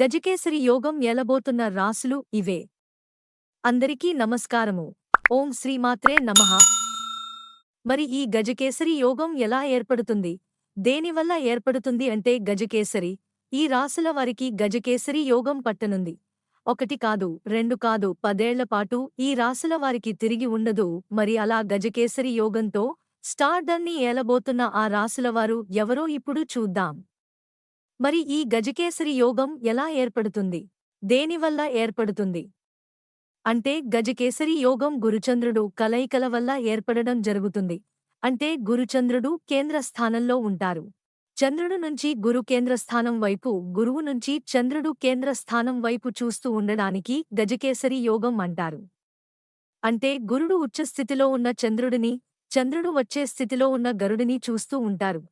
గజకేసరి యోగం ఎలబోతున్న రాసులు ఇవే. అందరికీ నమస్కారము. ఓం శ్రీమాత్రే నమః. మరి ఈ గజకేసరి యోగం ఎలా ఏర్పడుతుంది? దేనివల్ల ఏర్పడుతుంది అంటే గజకేసరి ఈ రాసుల వారికి గజకేసరి యోగం పట్టనుంది. ఒకటి కాదు రెండు కాదు పదేళ్ళపాటు ఈ రాసుల వారికి తిరిగి ఉండదు. మరి అలా గజకేసరి యోగంతో స్టార్డర్ని ఏలబోతున్న ఆ రాసులవారు ఎవరో ఇప్పుడు చూద్దాం. మరి ఈ గజకేసరి యోగం ఎలా ఏర్పడుతుంది? దేనివల్ల ఏర్పడుతుంది? అంటే గజకేసరి యోగం గురుచంద్రుడు కలయికల వల్ల ఏర్పడడం జరుగుతుంది. అంటే గురుచంద్రుడు కేంద్ర స్థానంలో ఉంటారు. చంద్రుడు నుంచి గురు కేంద్ర స్థానం వైపు గురువు నుంచి చంద్రుడు కేంద్ర స్థానం వైపు చూస్తూ ఉండడానికి గజకేసరి యోగం అంటారు. అంటే గురుడు ఉచ్చస్థితిలో ఉన్న చంద్రుడిని చంద్రుడు వచ్చే స్థితిలో ఉన్న గరుడిని చూస్తూ ఉంటారు.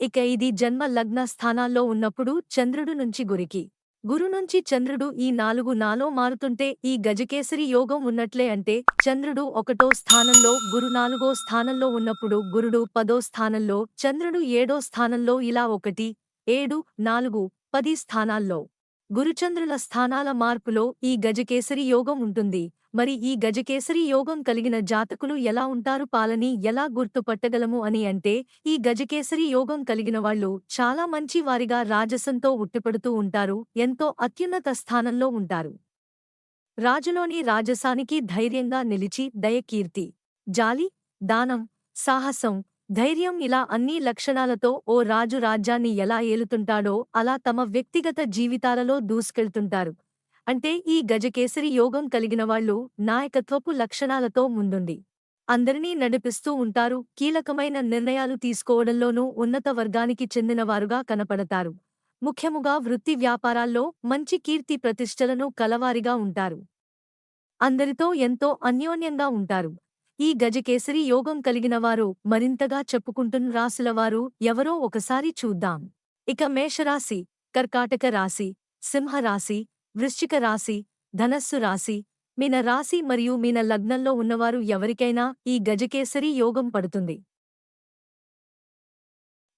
ఇక ఇది జన్మ లగ్న స్థానాల్లో ఉన్నప్పుడు చంద్రుడు నుంచి గురికి. గురు నుంచి చంద్రుడు ఈ నాలుగు నాలో మారుతుంటే ఈ గజకేసరి యోగం ఉన్నట్లే అంటే చంద్రుడు ఒకటో స్థానంలో గురు నాలుగో స్థానంలో ఉన్నప్పుడు గురుడు పదో స్థానంలో చంద్రుడు ఏడో స్థానంలో ఇలా ఒకటి ఏడు నాలుగు పది స్థానాల్లో. గురుచంద్రుల స్థానాల మార్పులో ఈ గజకేసరి యోగం ఉంటుంది. మరి ఈ గజకేసరి యోగం కలిగిన జాతకులు ఎలా ఉంటారు? పాలని ఎలా గుర్తుపట్టగలము అని అంటే ఈ గజకేసరి యోగం కలిగిన వాళ్ళు చాలా మంచి వారిగా రాజసంతో ఉట్టిపడుతూ ఉంటారు ఎంతో అత్యున్నత స్థానంలో ఉంటారు. రాజులోని రాజసానికి ధైర్యంగా నిలిచి దయకీర్తి జాలి దానం సాహసం ధైర్యం ఇలా అన్ని లక్షణాలతో ఓ రాజు రాజ్యాన్ని ఎలా ఏలుతుంటాడో అలా తమ వ్యక్తిగత జీవితాలలో దూసుకెళ్తుంటారు. అంటే ఈ గజకేసరి యోగం కలిగిన వాళ్ళు నాయకత్వపు లక్షణాలతో ముందుండి అందరినీ నడిపిస్తూ ఉంటారు కీలకమైన నిర్ణయాలు తీసుకోవడంలోనూ ఉన్నత వర్గానికి చెందినవారుగా కనపడతారు. ముఖ్యముగా వృత్తి వ్యాపారాల్లో మంచి కీర్తి ప్రతిష్టలను కలవారిగా ఉంటారు. అందరితో ఎంతో అన్యోన్యంగా ఉంటారు. ఈ గజకేసరి యోగం కలిగినవారు మరింతగా చెప్పుకుంటున్న రాశులవారు ఎవరో ఒకసారి చూద్దాం. ఇక మేషరాశి కర్కాటక రాశి సింహరాశి వృశ్చిక రాశి ధనస్సు రాశి మీన రాశి మరియు మీన లగ్నంలో ఉన్నవారు ఎవరికైనా ఈ గజకేసరి యోగం పడుతుంది.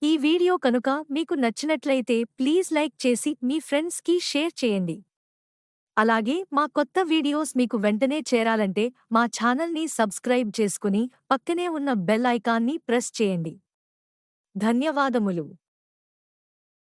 ఈ వీడియో కనుక మీకు నచ్చినట్లయితే ప్లీజ్ లైక్ చేసి మీ ఫ్రెండ్స్కి షేర్ చేయండి. అలాగే మా కొత్త వీడియోస్ మీకు వెంటనే చేరాలంటే మా ఛానల్ని సబ్స్క్రైబ్ చేసుకుని పక్కనే ఉన్న బెల్ ఐకాన్ని ప్రెస్ చేయండి. ధన్యవాదములు.